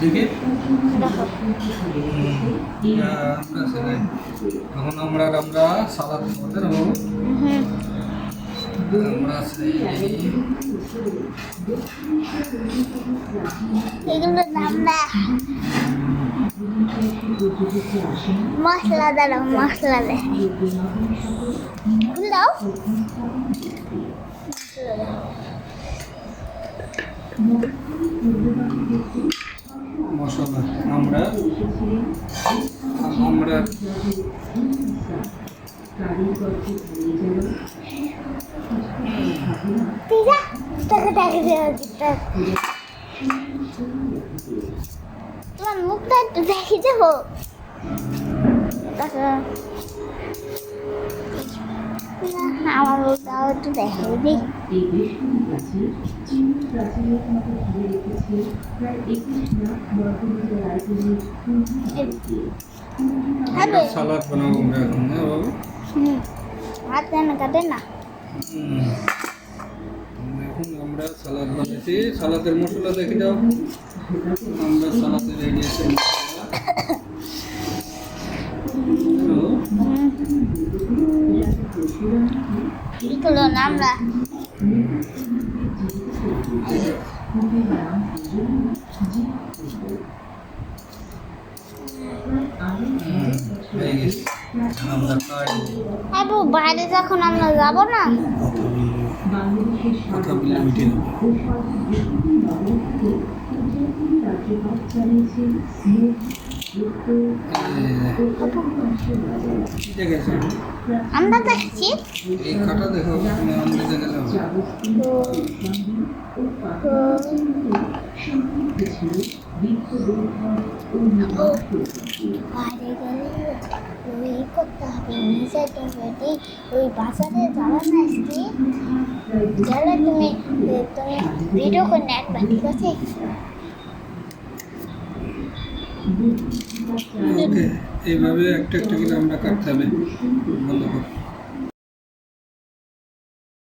দেখি। এখন আমরা সালাদ নেব মশলা দাঁড়াও মশলা দে। দাও। মশলা আমরা আমরা দিয়ে তোমার মুখটা একটু দেখে যাব। না, মুখটাও একটু দেখে দিই এই বেষ্টনী গাছে চীন প্রাচীনের মতো ঘিরে রেখেছে প্রায় একুশ লাখ বর্গমিটার আয়তনের কুঞ্জি দিয়ে আমরা সালাদ বানাবো আমরা এখন হ্যাঁ বাবু হুম হাত কেন কাটে না। এখন আমরা সালাদ বানিয়েছি সালাদের মশলা দেখে যাও আমরা সালাদে রেডি এগুলো না আমরা হয়ে আমরা আবু বাইরে যখন আমরা যাব না? কথা আমরা দেখছি। এই কাটা দেখো আমরা বাইরে গেলে ওই করতে হবে? ওই যাওয়া না তুমি তুমি ভিডিও করে নেটবা ঠিক আছে? এইভাবে একটা একটা করে আমরা কাটতে হবে। ভালো করো